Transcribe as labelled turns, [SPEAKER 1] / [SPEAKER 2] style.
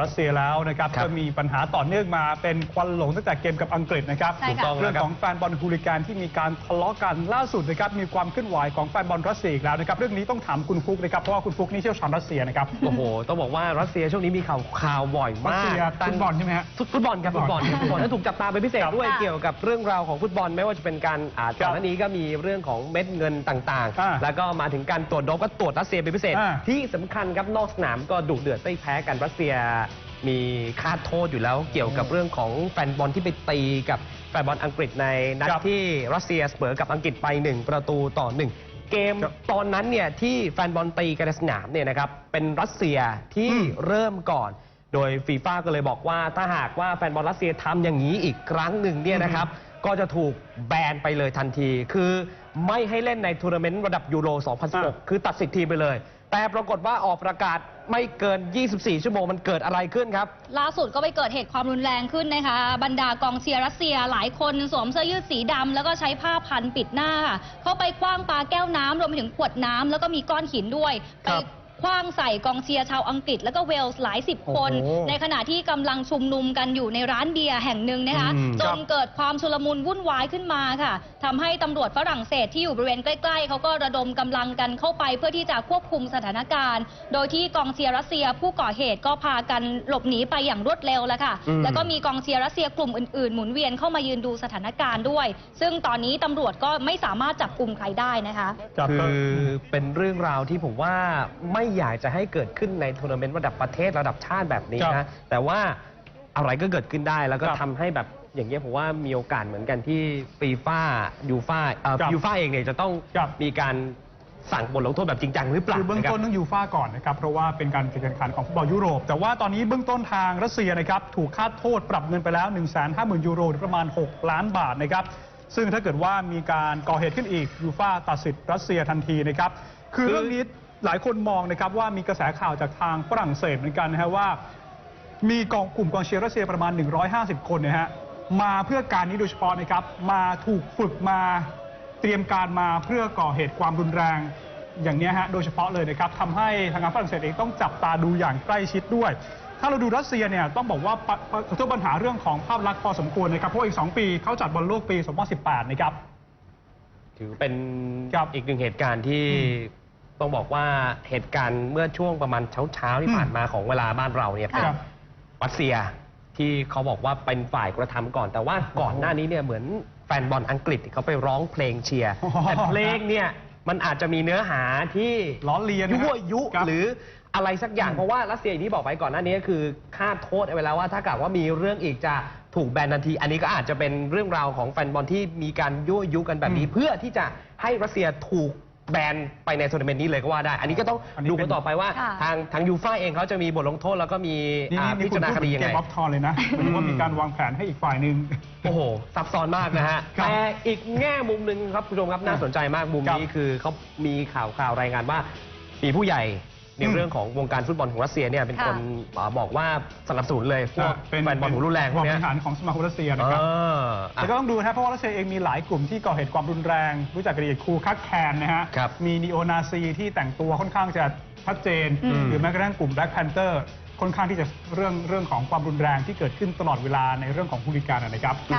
[SPEAKER 1] รัสเซียแล้วนะครับ
[SPEAKER 2] ครับ
[SPEAKER 1] ก็มีปัญหาต่อเนื่องมาเป็นควันหลงตั้งแต่เกมกับอังกฤษนะครับ
[SPEAKER 3] ใช่ค่ะ
[SPEAKER 2] ถูกต้อง
[SPEAKER 1] เรื่องของแฟนบอลฮูลิแกนที่มีการทะเลาะกันล่าสุดนะครับมีความเคลื่อนไหวของแฟนบอลรัสเซียอีกแล้วนะครับเรื่องนี้ต้องถามคุณฟุกนะครับเพราะว่าคุณฟุกนี่เชี่ยวชาญรัสเซียนะครับ
[SPEAKER 2] โอ้โห ต้องบอกว่ารัสเซียช่วงนี้มีข่าวข่าวบ่อย
[SPEAKER 1] รัส
[SPEAKER 2] มาก
[SPEAKER 1] เซีย
[SPEAKER 2] ตั้
[SPEAKER 1] ฟุ
[SPEAKER 2] ง
[SPEAKER 1] ตบอลใช่ไหมฮะ
[SPEAKER 2] ฟุตบอลครับฟุตบอล
[SPEAKER 1] ฟุตบอล
[SPEAKER 2] ฟุตบอลและถูกจับตาเป็นพิเศษ
[SPEAKER 1] ครับ
[SPEAKER 2] ด้วย
[SPEAKER 3] ค่ะ
[SPEAKER 2] เกี่ยวกับเรื่องราวของฟุตบอลไม่ว่าจะเป็นการอ่า
[SPEAKER 1] ครั
[SPEAKER 2] ก่อบนหน้านี้ก็มีเรื่องของเม็ดเงินต่าง
[SPEAKER 1] อ่า
[SPEAKER 2] ๆ แล้วก็มาถึงการตรวจโดปก็ตรวจรัสเซียเป็นพิเศษ
[SPEAKER 1] อ่า
[SPEAKER 2] ที่สำคัญครับนอกสนามก็ดุเดือดไม่แพ้กันรัสเซีย มีคาดโทษอยู่แล้วเกี่ยวกับเรื่องของแฟนบอลที่ไปตีกับแฟนบอลอังกฤษในนัด
[SPEAKER 1] ครับ
[SPEAKER 2] ที่รัสเซียเสมอกับอังกฤษไปหนึ่งประตูต่อหนึ่งเกม
[SPEAKER 1] ครับ
[SPEAKER 2] ตอนนั้นเนี่ยที่แฟนบอลตีกันในสนามเนี่ยนะครับเป็นรัสเซียที่
[SPEAKER 1] อืม
[SPEAKER 2] เริ่มก่อน โดยฟีฟ่าก็เลยบอกว่าถ้าหากว่าแฟนบอลรัสเซียทำอย่างนี้อีกครั้งหนึ่งเนี่ยนะครับ ก็จะถูกแบนไปเลยทันที คือไม่ให้เล่นในทัวร์นาเมนต์ระดับยูโร 2016 คือตัดสิทธิ์ทีมไปเลย แต่ปรากฏว่าออกประกาศไม่เกิน 24 ชั่วโมงมันเกิดอะไรขึ้นครับ
[SPEAKER 3] ล่าสุดก็ไปเกิดเหตุความรุนแรงขึ้นนะคะ บรรดากองเชียร์รัสเซียหลายคนสวมเสื้อยืดสีดำแล้วก็ใช้ผ้าพันปิดหน้าค่ะเข้าไปคว้างปาแก้วน้ำรวมไปถึงขวดน้ำแล้วก็มีก้อนหินด้วย ไป
[SPEAKER 1] ครับ
[SPEAKER 3] คว้างใส่กองเชียร์ชาวอังกฤษ แล้วก็เวลส์หลายสิบคน
[SPEAKER 2] โอ้โห
[SPEAKER 3] ในขณะที่กำลังชุมนุมกันอยู่ในร้านเบียร์แห่งหนึ่งนะคะ
[SPEAKER 2] อืม
[SPEAKER 3] จนเกิดความชุลมุนวุ่นวายขึ้นมาค่ะทำให้ตำรวจฝรั่งเศสที่อยู่บริเวณใกล้ ๆเขาก็ระดมกำลังกันเข้าไปเพื่อที่จะควบคุมสถานการณ์ โดยที่กองเชียร์รัสเซียผู้ก่อเหตุก็พากันหลบหนีไปอย่างรวดเร็วแล้วค่ะ
[SPEAKER 2] อืม
[SPEAKER 3] แล้วก็มีกองเชียร์รัสเซียกลุ่มอื่นๆ หมุนเวียนเข้ามายืนดูสถานการณ์ด้วย ซึ่งตอนนี้ตำรวจก็ไม่สามารถจับกลุ่มใครได้นะคะ
[SPEAKER 1] ครับ
[SPEAKER 2] คือเป็นเรื่องราวที่ผมว่าไม่อยากจะให้เกิดขึ้นในทัวร์นาเมนต์ระดับประเทศระดับชาติแบบนี้
[SPEAKER 1] ครั
[SPEAKER 2] นะ
[SPEAKER 1] บ
[SPEAKER 2] แต่ว่าอะไรก็เกิดขึ้นได้แล้วก็
[SPEAKER 1] ครับ
[SPEAKER 2] ทำให้แบบอย่างเงี้ยผมว่ามีโอกาสเหมือนกันที่ฟีฟ่ายูฟ่าเอ่อ
[SPEAKER 1] ครับ
[SPEAKER 2] ยูฟ่าเองเนี่ยจะต้อง
[SPEAKER 1] ครับ
[SPEAKER 2] มีการสั่งบทลงโทษแบบจริงจังหรือเปล่า
[SPEAKER 1] คือเบื้อง
[SPEAKER 2] นะครับ
[SPEAKER 1] ต้นต้องยูฟ่าก่อนนะครับ เพราะว่าเป็นการแข่งขันของฟุตบอลยุโรป แต่ว่าตอนนี้เบื้องต้นทางรัสเซียนะครับ ถูกคาดโทษปรับเงินไปแล้ว 1 5 0 0 0 0 ยูโรหรือประมาณ 6 ล้านบาทนะครับ ซึ่งถ้าเกิดว่ามีการก่อเหตุขึ้นอีกยูฟ่าตัดสิทธิ์รัสเซียทันทีนะครับ คือ
[SPEAKER 2] คือ
[SPEAKER 1] เรื่องนี้ หลายคนมองนะครับว่ามีกระแสข่าวจากทางฝรั่งเศสเหมือนกันนะฮะว่า มีกองกลุ่มกองเชียร์รัสเซียประมาณ 150 คนนะฮะมาเพื่อการนี้โดยเฉพาะนะครับ มาถูกฝึกมาเตรียมการมาเพื่อก่อเหตุความรุนแรง อย่างเนี้ยฮะโดยเฉพาะเลยนะครับทำให้ทางการฝรั่งเศสเองต้องจับตาดูอย่างใกล้ชิดด้วย ถ้าเราดูรัสเซียเนี่ยต้องบอกว่าปะปะประสบปัญหาเรื่องของภาพลักษณ์พอสมควรนะครับเพราะอีก 2 ปีเขาจัดบอลโลกปี 2018 นะครับ
[SPEAKER 2] ถือเป็น
[SPEAKER 1] ครับ
[SPEAKER 2] อีกหนึ่งเหตุการณ์ที่
[SPEAKER 1] อืม
[SPEAKER 2] ต้องบอกว่าเหตุการณ์เมื่อช่วงประมาณเช้าๆที่
[SPEAKER 1] อืม
[SPEAKER 2] ผ่านมาของเวลาบ้านเราเนี่ยเป็น
[SPEAKER 1] ครับ
[SPEAKER 2] รัสเซียที่เขาบอกว่าเป็นฝ่ายกระทำก่อน แต่ว่าก่อนหน้านี้เนี่ยเหมือนแฟนบอลอังกฤษที่เขาไปร้องเพลงเชียร์
[SPEAKER 1] อ๋อ
[SPEAKER 2] แต่เพลงเนี่ยมันอาจจะมีเนื้อหาที่
[SPEAKER 1] ล้อเลียนนะ
[SPEAKER 2] ยั่วยุ
[SPEAKER 1] ครับ
[SPEAKER 2] หรืออะไรสักอย่าง
[SPEAKER 1] อืม
[SPEAKER 2] เพราะว่ารัสเซียอย่างที่บอกไปก่อนหน้านี้ก็คือคาดโทษเอาไว้แล้วว่าถ้าเกิดว่ามีเรื่องอีกจะถูกแบนทันที อันนี้ก็อาจจะเป็นเรื่องราวของแฟนบอลที่มีการยั่วยุกันแบบนี้
[SPEAKER 1] อืม
[SPEAKER 2] เพื่อที่จะให้รัสเซียถูก แบนไปในทัวร์นาเมนต์นี้เลยก็ว่าได้ อันนี้ก็ต้อง
[SPEAKER 1] อันนี้
[SPEAKER 2] ดู
[SPEAKER 1] เป็
[SPEAKER 2] กันนต่อไปว่า
[SPEAKER 3] ค่ะ
[SPEAKER 2] ทางทางยูฟ่าเองเขาจะมีบทลงโทษแล้วก็มี
[SPEAKER 1] นี่
[SPEAKER 2] อ่า
[SPEAKER 1] นี่
[SPEAKER 2] พิ
[SPEAKER 1] คุ
[SPEAKER 2] จาร
[SPEAKER 1] ณ
[SPEAKER 2] ณา
[SPEAKER 1] พูด
[SPEAKER 2] คดี
[SPEAKER 1] ถึง
[SPEAKER 2] ยัง
[SPEAKER 1] เก
[SPEAKER 2] ไง
[SPEAKER 1] มออฟทอนเลยนะหมายถึงว่ามีการวางแผนให้อีกฝ่ายหนึ่ง
[SPEAKER 2] โอ้โห ซับซ้อนมากนะฮะ
[SPEAKER 1] ครับ
[SPEAKER 2] แต่อีกแง่มุมหนึ่งครับผู้ชมครับน่าสนใจมากมุม
[SPEAKER 1] ครับ
[SPEAKER 2] นี้คือเขามีข่าวข่าวรายงานว่า มีผู้ใหญ่ ใน
[SPEAKER 1] อืม
[SPEAKER 2] เรื่องของวงการฟุตบอลของรัสเซียเนี่ยเป็น
[SPEAKER 3] ค่ะ
[SPEAKER 2] คนอ่าบอกว่าสนับสนุนเลยพวก
[SPEAKER 1] เป็น
[SPEAKER 2] แฟนบอลหูรุนแรงพวก
[SPEAKER 1] บ
[SPEAKER 2] เนี้
[SPEAKER 1] ริ
[SPEAKER 2] ย
[SPEAKER 1] หารของสมาคมรัสเซีย
[SPEAKER 2] เอ
[SPEAKER 1] นะครับ
[SPEAKER 2] อ
[SPEAKER 1] แต่
[SPEAKER 2] อะ
[SPEAKER 1] ก็ต้องดูนะครับเพราะว่ารัสเซียเองมีหลายกลุ่มที่ก่อเหตุความรุนแรง รู้จักกันดีคูคักแคนนะฮะ
[SPEAKER 2] ครับ
[SPEAKER 1] มีนีโอนาซีที่แต่งตัวค่อนข้างจะชัดเจน
[SPEAKER 3] อืม
[SPEAKER 1] หรือแม้กระทั่งกลุ่มแบล็กแพนเตอร์ค่อนข้างที่จะเรื่องเรื่องของความรุนแรงที่เกิดขึ้นตลอดเวลาในเรื่องของฮูลิการนะครับ
[SPEAKER 3] ค่ะ